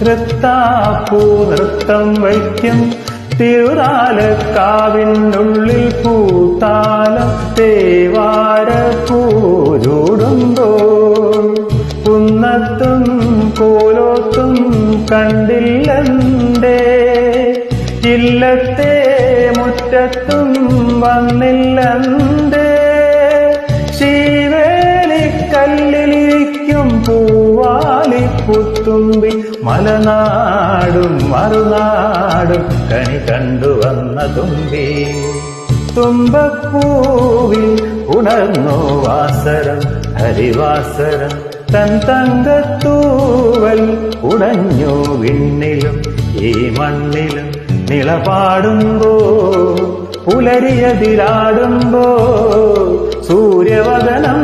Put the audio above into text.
തൃത്താപ്പൂ നൃത്തം വയ്ക്കും. തിരുതാലക്കാവിനുള്ളിൽ പൂത്താലം തേവാര പൂരൂടുമ്പോൾ കുന്നത്തും കോലോത്തും കണ്ടില്ലേ ഇല്ലത്തെ മുറ്റത്തും വന്നില്ലെന്തേ? പൂവാലി പുത്തുമ്പി മലനാടും മറുനാടും കണി കണ്ടുവന്ന തുമ്പി. തുമ്പപ്പൂവിൽ ഉണർന്നു വാസരം ഹരിവാസരം തൻ തങ്കത്തൂവൽ ഉടഞ്ഞു വിണ്ണിലും ഈ മണ്ണിലും നിളപാടുമ്പോ പുലരിയതിലാടുമ്പോ സൂര്യവദനം